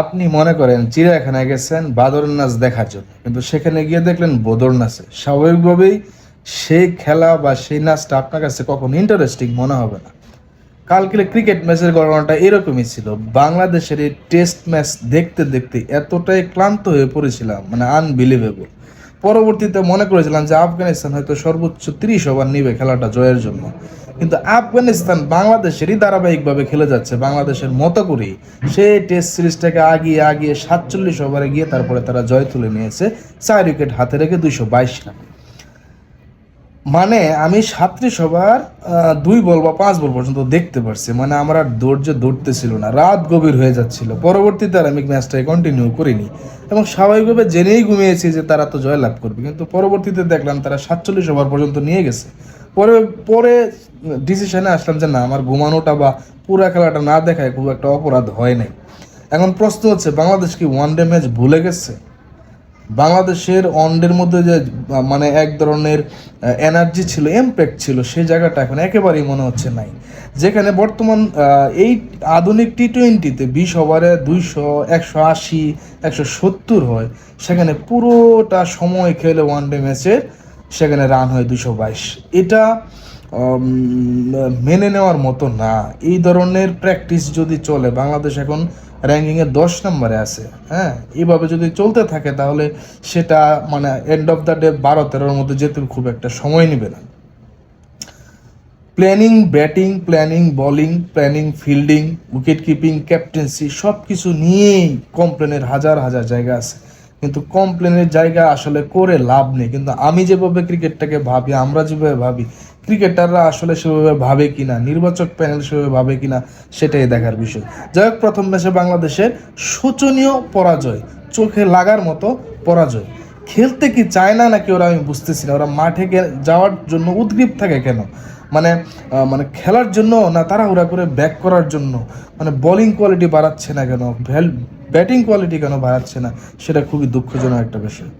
আপনি মনে করেন চিড়িয়াখানায় গেছেন বাদর নাচ দেখার জন্য। কিন্তু সেখানে গিয়ে দেখলেন বদর নাচে। স্বাভাবিকভাবেই সেই খেলা বা সেই নাচটা আপনার কাছে কখনো ইন্টারেস্টিং মনে হবে না। কালকে ক্রিকেট ম্যাচের ঘটনাটা এরকমই ছিল। বাংলাদেশের এই টেস্ট ম্যাচ দেখতে দেখতে এতটাই ক্লান্ত হয়ে পড়েছিলাম মানে আনবিলিভেবল পরবর্তীতে মনে করেছিলাম যে আফগানিস্তান হয়তো সর্বোচ্চ তিরিশ ওভার নিবে খেলাটা জয়ের জন্য। কিন্তু আফগানিস্তান বাংলাদেশেরই ধারাবাহিকভাবে খেলে যাচ্ছে। বাংলাদেশের মতো করেই সেই টেস্ট সিরিজটাকে আগিয়ে আগিয়ে সাতচল্লিশ ওভারে গিয়ে তারপরে তারা জয় তুলে নিয়েছে। চার উইকেট হাতে রেখে দুইশো বাইশ রান। মানে আমি সাতত্রিশ ওভার দুই বল বা পাঁচ বল পর্যন্ত দেখতে পারছি। মানে আমার আর ধৈর্য ধরতেছিল না, রাত গভীর হয়ে যাচ্ছিল। পরবর্তীতে আর আমি ম্যাচটাকে কন্টিনিউ করিনি। এবং স্বাভাবিকভাবে জেনেই ঘুমিয়েছি যে তারা তো জয় লাভ করবে। কিন্তু পরবর্তীতে দেখলাম তারা সাতচল্লিশ ওভার পর্যন্ত নিয়ে গেছে। পরে পরে ডিসিশনে আসলাম যে না, আমার ঘুমানোটা বা পুরা খেলাটা না দেখায় খুব একটা অপরাধ হয় নাই। এখন প্রশ্ন হচ্ছে, বাংলাদেশ কি ওয়ান ডে ম্যাচ ভুলে গেছে? বাংলাদেশের অন্ডের মধ্যে যে মানে এক ধরনের এনার্জি ছিল ইম্প্যাক্ট ছিল সেই জায়গাটা এখন একেবারেই মনে হচ্ছে নাই। যেখানে বর্তমান এই আধুনিক টি টোয়েন্টিতে বিশ ওভারে দুইশো, একশো আশি, একশো সত্তর হয়, সেখানে পুরোটা সময় খেলে ওয়ান ডে ম্যাচের সেখানে রান হয় দুশো বাইশ। এটা মেনে নেওয়ার মতো না। এই ধরনের প্র্যাকটিস যদি চলে, বাংলাদেশ এখন র্যাঙ্কিংয়ে দশ নম্বরে আছে হ্যাঁ? এইভাবে যদি চলতে থাকে, তাহলে সেটা মানে এন্ড অফ দ্য ডে বারো তেরোর মধ্যে যেতে খুব একটা সময় নেবে না। Planning batting planning bowling planning fielding wicket keeping captaincy সব কিছু নিয়েই কমপ্লেনের হাজার হাজার জায়গা আছে। কিন্তু কমপ্লেনের জায়গা আসলে করে লাভ নেই। কিন্তু আমি যেভাবে ক্রিকেটটাকে ভাবি, আমরা যেভাবে ভাবি ক্রিকেটাররা আসলে সেভাবে ভাবে কিনা, নির্বাচক প্যানেল সেভাবে ভাবে কিনা, সেটাই দেখার বিষয়। যাই হোক, প্রথম ম্যাচে বাংলাদেশের শোচনীয় পরাজয়, চোখে লাগার মতো পরাজয়। খেলতে কি চায় না নাকি ওরা আমি বুঝতেছি না। ওরা মাঠে যাওয়ার জন্য উদ্গ্রীব থাকে কেন? মানে মানে খেলার জন্য না তাড়াহুড়া করে ব্যাক করার জন্য মানে বোলিং কোয়ালিটি বাড়াচ্ছে না কেন? ব্যাটিং কোয়ালিটি কেন বাড়াচ্ছে না? সেটা খুবই দুঃখজনক একটা বিষয়।